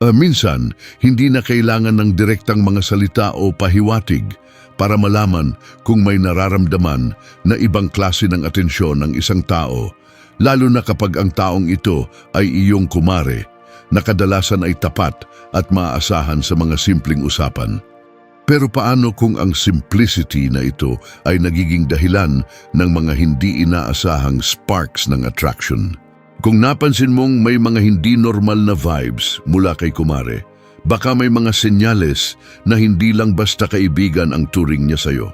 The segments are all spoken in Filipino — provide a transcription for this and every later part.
Ah, minsan, hindi na kailangan ng direktang mga salita o pahiwatig para malaman kung may nararamdaman na ibang klase ng atensyon ng isang tao, lalo na kapag ang taong ito ay iyong kumare, na kadalasan ay tapat at maaasahan sa mga simpleng usapan. Pero paano kung ang simplicity na ito ay nagiging dahilan ng mga hindi inaasahang sparks ng attraction? Kung napansin mong may mga hindi normal na vibes mula kay Kumare, baka may mga senyales na hindi lang basta kaibigan ang turing niya sa'yo.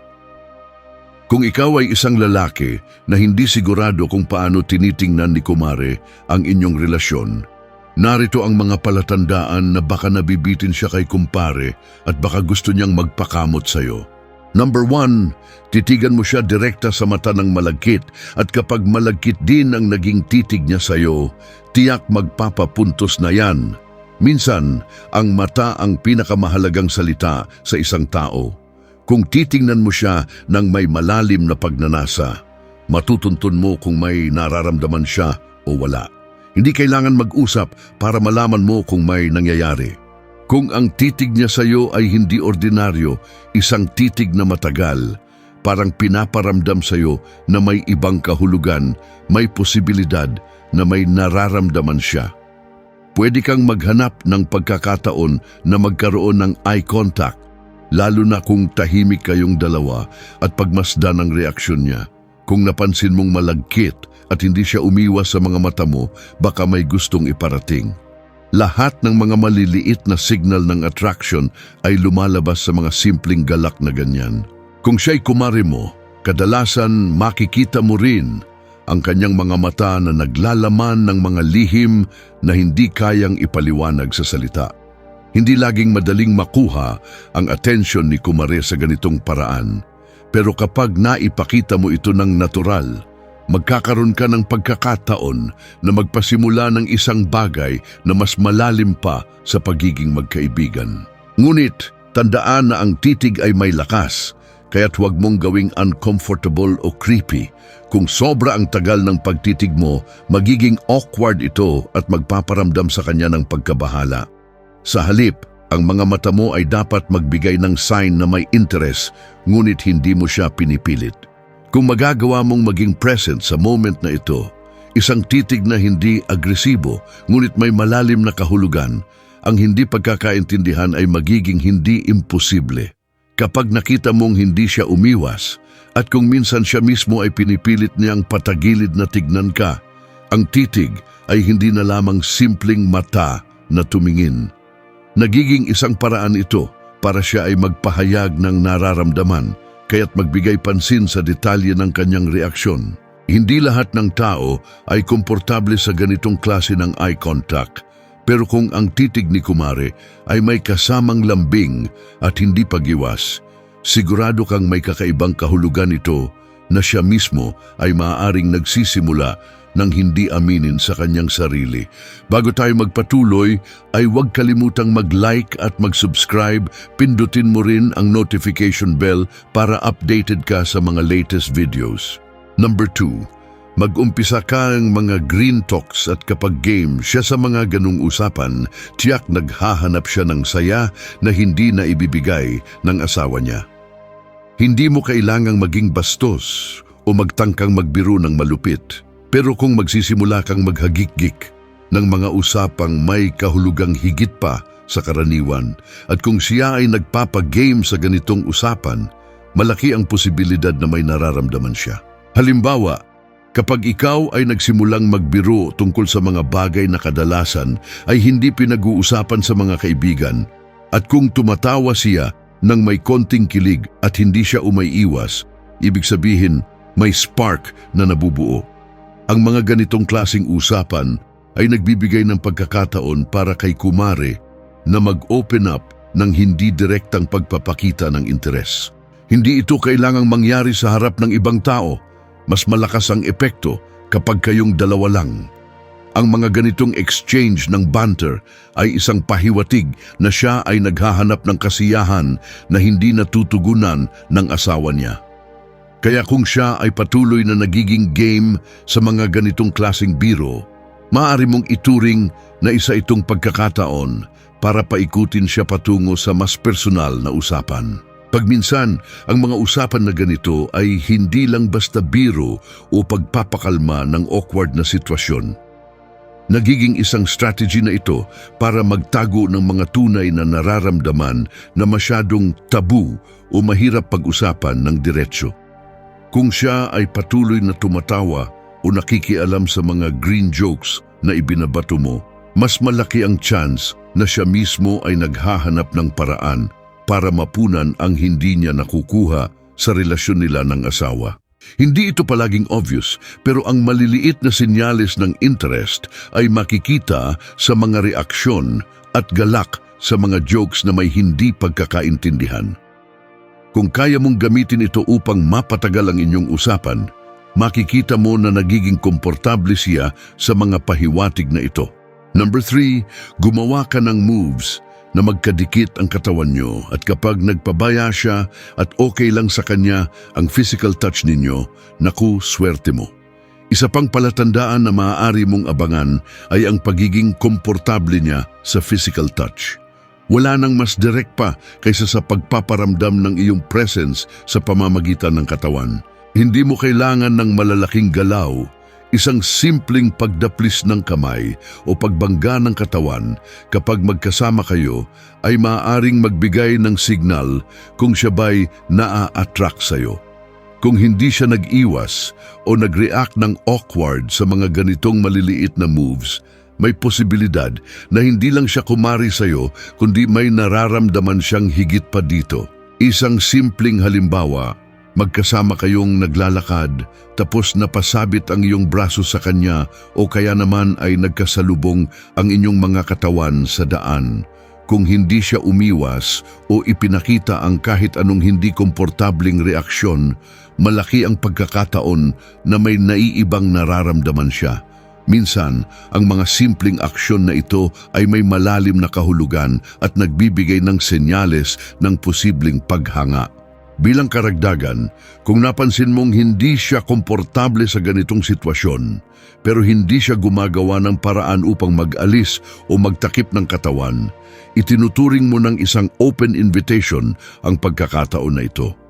Kung ikaw ay isang lalaki na hindi sigurado kung paano tinitingnan ni Kumare ang inyong relasyon, narito ang mga palatandaan na baka nabibitin siya kay kumpare at baka gusto niyang magpakamot sa'yo. Number one, titigan mo siya direkta sa mata ng malagkit at kapag malagkit din ang naging titig niya sa'yo, tiyak magpapapuntos na yan. Minsan, ang mata ang pinakamahalagang salita sa isang tao. Kung titingnan mo siya ng may malalim na pagnanasa, matutuntun mo kung may nararamdaman siya o wala. Hindi kailangan mag-usap para malaman mo kung may nangyayari. Kung ang titig niya sa iyo ay hindi ordinaryo, isang titig na matagal, parang pinaparamdam sa iyo na may ibang kahulugan, may posibilidad na may nararamdaman siya. Pwede kang maghanap ng pagkakataon na magkaroon ng eye contact, lalo na kung tahimik kayong dalawa at pagmasdan ang reaksyon niya. Kung napansin mong malagkit at hindi siya umiwas sa mga mata mo, baka may gustong iparating. Lahat ng mga maliliit na signal ng attraction ay lumalabas sa mga simpleng galak na ganyan. Kung siya'y kumari mo, kadalasan makikita mo rin ang kanyang mga mata na naglalaman ng mga lihim na hindi kayang ipaliwanag sa salita. Hindi laging madaling makuha ang atensyon ni Kumare sa ganitong paraan. Pero kapag naipakita mo ito ng natural, magkakaroon ka ng pagkakataon na magpasimula ng isang bagay na mas malalim pa sa pagiging magkaibigan. Ngunit, tandaan na ang titig ay may lakas, kaya't huwag mong gawing uncomfortable o creepy. Kung sobra ang tagal ng pagtitig mo, magiging awkward ito at magpaparamdam sa kanya ng pagkabahala. Sa halip, ang mga mata mo ay dapat magbigay ng sign na may interest, ngunit hindi mo siya pinipilit. Kung magagawa mong maging present sa moment na ito, isang titig na hindi agresibo ngunit may malalim na kahulugan, ang hindi pagkakaintindihan ay magiging hindi imposible. Kapag nakita mong hindi siya umiwas at kung minsan siya mismo ay pinipilit niyang patagilid na tignan ka, ang titig ay hindi na lamang simpleng mata na tumingin. Nagiging isang paraan ito para siya ay magpahayag ng nararamdaman kaya't magbigay pansin sa detalye ng kanyang reaksyon. Hindi lahat ng tao ay komportable sa ganitong klase ng eye contact, pero kung ang titig ni Kumare ay may kasamang lambing at hindi pagiwas, sigurado kang may kakaibang kahulugan ito na siya mismo ay maaaring nagsisimula ng hindi aminin sa kanyang sarili. Bago tayo magpatuloy, ay huwag kalimutang mag-like at mag-subscribe. Pindutin mo rin ang notification bell para updated ka sa mga latest videos. Number 2. Mag-umpisa ka ang mga green talks at kapag game siya sa mga ganung usapan, tiyak naghahanap siya ng saya na hindi na ibibigay ng asawa niya. Hindi mo kailangang maging bastos o magtangkang magbiro ng malupit. Pero kung magsisimula kang maghagikgik ng mga usapang may kahulugang higit pa sa karaniwan at kung siya ay nagpapagame sa ganitong usapan, malaki ang posibilidad na may nararamdaman siya. Halimbawa, kapag ikaw ay nagsimulang magbiro tungkol sa mga bagay na kadalasan ay hindi pinag-uusapan sa mga kaibigan at kung tumatawa siya nang may konting kilig at hindi siya umaiwas, ibig sabihin may spark na nabubuo. Ang mga ganitong klasing usapan ay nagbibigay ng pagkakataon para kay Kumare na mag-open up ng hindi direktang pagpapakita ng interes. Hindi ito kailangang mangyari sa harap ng ibang tao. Mas malakas ang epekto kapag kayong dalawa lang. Ang mga ganitong exchange ng banter ay isang pahiwatig na siya ay naghahanap ng kasiyahan na hindi natutugunan ng asawa niya. Kaya kung siya ay patuloy na nagiging game sa mga ganitong klasing biro, maaari mong ituring na isa itong pagkakataon para paikutin siya patungo sa mas personal na usapan. Pagminsan, ang mga usapan na ganito ay hindi lang basta biro o pagpapakalma ng awkward na sitwasyon. Nagiging isang strategy na ito para magtago ng mga tunay na nararamdaman na masyadong tabu o mahirap pag-usapan ng diretsyo. Kung siya ay patuloy na tumatawa o nakikialam sa mga green jokes na ibinabato mo, mas malaki ang chance na siya mismo ay naghahanap ng paraan para mapunan ang hindi niya nakukuha sa relasyon nila ng asawa. Hindi ito palaging obvious, pero ang maliliit na senyales ng interest ay makikita sa mga reaksyon at galak sa mga jokes na may hindi pagkakaintindihan. Kung kaya mong gamitin ito upang mapatagal ang inyong usapan, makikita mo na nagiging komportable siya sa mga pahiwatig na ito. Number three, gumawa ka ng moves na magkadikit ang katawan nyo at kapag nagpabaya siya at okay lang sa kanya ang physical touch ninyo, naku, swerte mo. Isa pang palatandaan na maaari mong abangan ay ang pagiging komportable niya sa physical touch. Wala nang mas direct pa kaysa sa pagpaparamdam ng iyong presence sa pamamagitan ng katawan. Hindi mo kailangan ng malalaking galaw Isang simpleng pagdaplis ng kamay o pagbangga ng katawan kapag magkasama kayo ay maaaring magbigay ng signal kung siya ba'y naa-attract sa'yo. Kung hindi siya nag-iwas o nag-react ng awkward sa mga ganitong maliliit na moves, may posibilidad na hindi lang siya kumari sa'yo kundi may nararamdaman siyang higit pa dito. Isang simpleng halimbawa Magkasama kayong naglalakad tapos napasabit ang iyong braso sa kanya o kaya naman ay nagkasalubong ang inyong mga katawan sa daan. Kung hindi siya umiwas o ipinakita ang kahit anong hindi komportabling reaksyon, malaki ang pagkakataon na may naiibang nararamdaman siya. Minsan, ang mga simpleng aksyon na ito ay may malalim na kahulugan at nagbibigay ng senyales ng posibleng paghanga. Bilang karagdagan, kung napansin mong hindi siya komportable sa ganitong sitwasyon, pero hindi siya gumagawa ng paraan upang mag-alis o magtakip ng katawan, itinuturing mo ng isang open invitation ang pagkakataon na ito.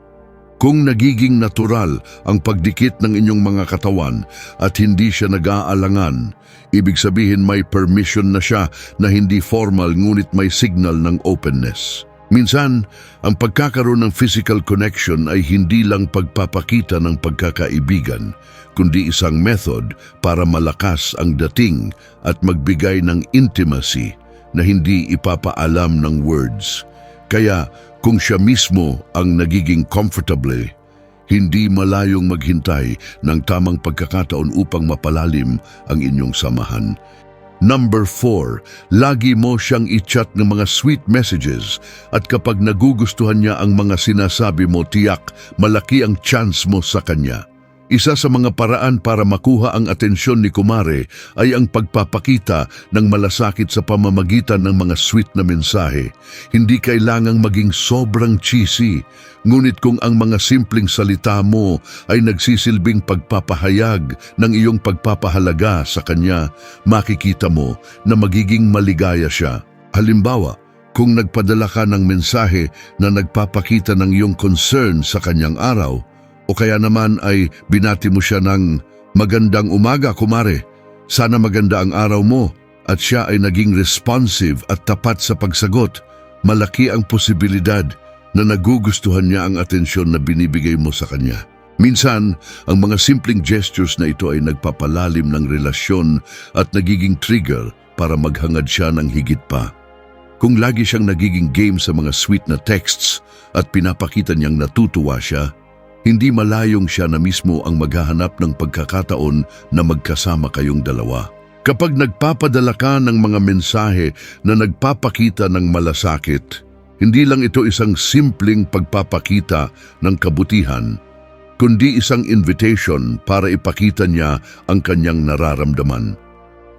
Kung nagiging natural ang pagdikit ng inyong mga katawan at hindi siya nag-aalangan, ibig sabihin may permission na siya na hindi formal ngunit may signal ng openness. Minsan, ang pagkakaroon ng physical connection ay hindi lang pagpapakita ng pagkakaibigan, kundi isang method para malakas ang dating at magbigay ng intimacy na hindi ipapaalam ng words. Kaya kung siya mismo ang nagiging comfortable, hindi malayong maghintay ng tamang pagkakataon upang mapalalim ang inyong samahan. Number 4, lagi mo siyang i-chat ng mga sweet messages at kapag nagugustuhan niya ang mga sinasabi mo tiyak, malaki ang chance mo sa kanya. Isa sa mga paraan para makuha ang atensyon ni Kumare ay ang pagpapakita ng malasakit sa pamamagitan ng mga sweet na mensahe. Hindi kailangang maging sobrang cheesy, ngunit kung ang mga simpleng salita mo ay nagsisilbing pagpapahayag ng iyong pagpapahalaga sa kanya, makikita mo na magiging maligaya siya. Halimbawa, kung nagpadala ka ng mensahe na nagpapakita ng iyong concern sa kanyang araw, o kaya naman ay binati mo siya ng magandang umaga, kumare. Sana maganda ang araw mo at siya ay naging responsive at tapat sa pagsagot. Malaki ang posibilidad na nagugustuhan niya ang atensyon na binibigay mo sa kanya. Minsan, ang mga simpleng gestures na ito ay nagpapalalim ng relasyon at nagiging trigger para maghangad siya ng higit pa. Kung lagi siyang nagiging game sa mga sweet na texts at pinapakita niyang natutuwa siya, hindi malayong siya na mismo ang maghahanap ng pagkakataon na magkasama kayong dalawa. Kapag nagpapadala ka ng mga mensahe na nagpapakita ng malasakit, hindi lang ito isang simpleng pagpapakita ng kabutihan, kundi isang invitation para ipakita niya ang kanyang nararamdaman.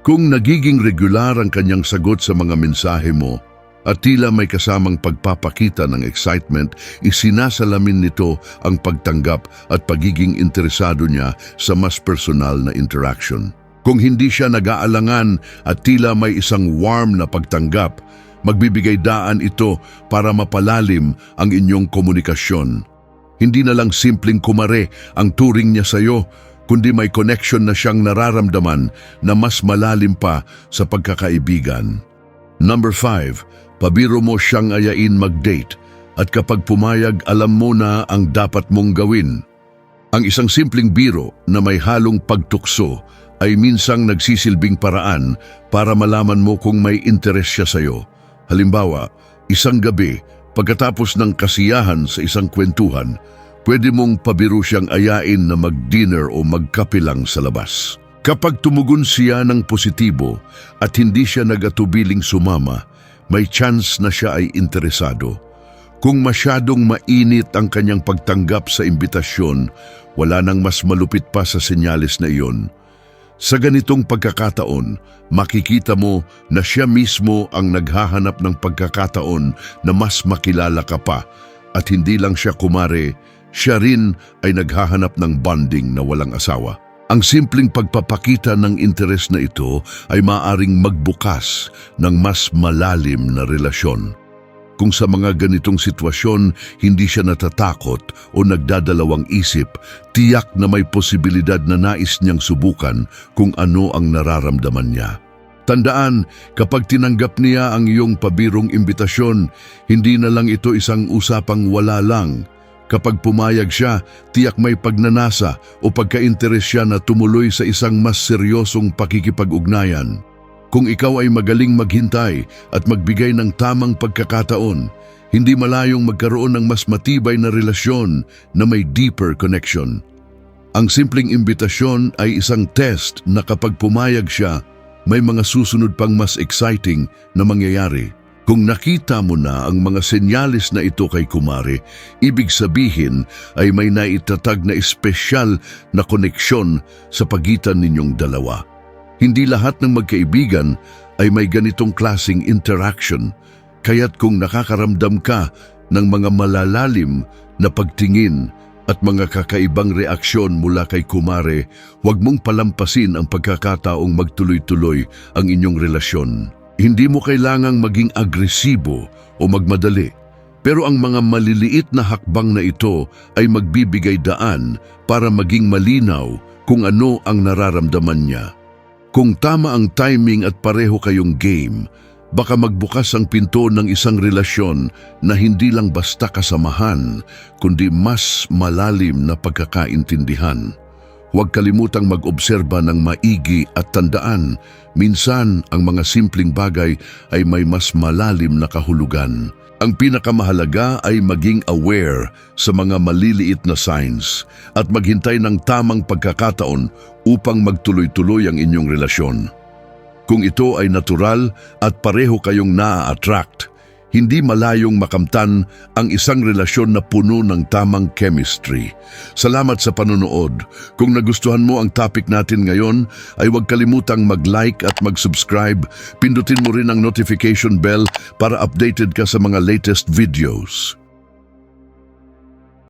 Kung nagiging regular ang kanyang sagot sa mga mensahe mo, at tila may kasamang pagpapakita ng excitement, isinasalamin nito ang pagtanggap at pagiging interesado niya sa mas personal na interaction. Kung hindi siya nag-aalangan at tila may isang warm na pagtanggap, Magbibigay daan ito para mapalalim ang inyong komunikasyon. Hindi na lang simpleng kumare ang turing niya sa iyo, kundi may connection na siyang nararamdaman na mas malalim pa sa pagkakaibigan. Number 5, pabiro mo siyang ayain mag-date at kapag pumayag alam mo na ang dapat mong gawin. Ang isang simpleng biro na may halong pagtukso ay minsang nagsisilbing paraan para malaman mo kung may interes siya sa iyo. Halimbawa, isang gabi, pagkatapos ng kasiyahan sa isang kwentuhan, pwede mong pabiro siyang ayain na mag-dinner o magkapilang sa labas. Kapag tumugon siya ng positibo at hindi siya nagatubiling sumama, may chance na siya ay interesado. Kung masyadong mainit ang kanyang pagtanggap sa imbitasyon, wala nang mas malupit pa sa senyales na iyon. Sa ganitong pagkakataon, makikita mo na siya mismo ang naghahanap ng pagkakataon na mas makilala ka pa at hindi lang siya kumare, siya rin ay naghahanap ng bonding na walang asawa. Ang simpleng pagpapakita ng interes na ito ay maaring magbukas ng mas malalim na relasyon. Kung sa mga ganitong sitwasyon hindi siya natatakot o nagdadalawang isip, tiyak na may posibilidad na nais niyang subukan kung ano ang nararamdaman niya. Tandaan, kapag tinanggap niya ang iyong pabirong imbitasyon, hindi na lang ito isang usapang wala lang. Kapag pumayag siya, tiyak may pagnanasa o pagka-interes siya na tumuloy sa isang mas seryosong pakikipag-ugnayan. Kung ikaw ay magaling maghintay at magbigay ng tamang pagkakataon, hindi malayong magkaroon ng mas matibay na relasyon na may deeper connection. Ang simpleng imbitasyon ay isang test na kapag pumayag siya, may mga susunod pang mas exciting na mangyayari. Kung nakita mo na ang mga senyales na ito kay Kumari, ibig sabihin ay may naitatag na espesyal na koneksyon sa pagitan ninyong dalawa. Hindi lahat ng magkaibigan ay may ganitong klasing interaction, kaya't kung nakakaramdam ka ng mga malalalim na pagtingin at mga kakaibang reaksyon mula kay Kumare, huwag mong palampasin ang pagkakataong magtuloy-tuloy ang inyong relasyon. Hindi mo kailangang maging agresibo o magmadali, pero ang mga maliliit na hakbang na ito ay magbibigay daan para maging malinaw kung ano ang nararamdaman niya. Kung tama ang timing at pareho kayong game, baka magbukas ang pinto ng isang relasyon na hindi lang basta kasamahan, kundi mas malalim na pagkakaintindihan. Huwag kalimutang mag-obserba ng maigi at tandaan, minsan ang mga simpleng bagay ay may mas malalim na kahulugan. Ang pinakamahalaga ay maging aware sa mga maliliit na signs at maghintay ng tamang pagkakataon upang magtuloy-tuloy ang inyong relasyon. Kung ito ay natural at pareho kayong naa-attract, hindi malayong makamtan ang isang relasyon na puno ng tamang chemistry. Salamat sa panonood. Kung nagustuhan mo ang topic natin ngayon, ay huwag kalimutang mag-like at mag-subscribe. Pindutin mo rin ang notification bell para updated ka sa mga latest videos.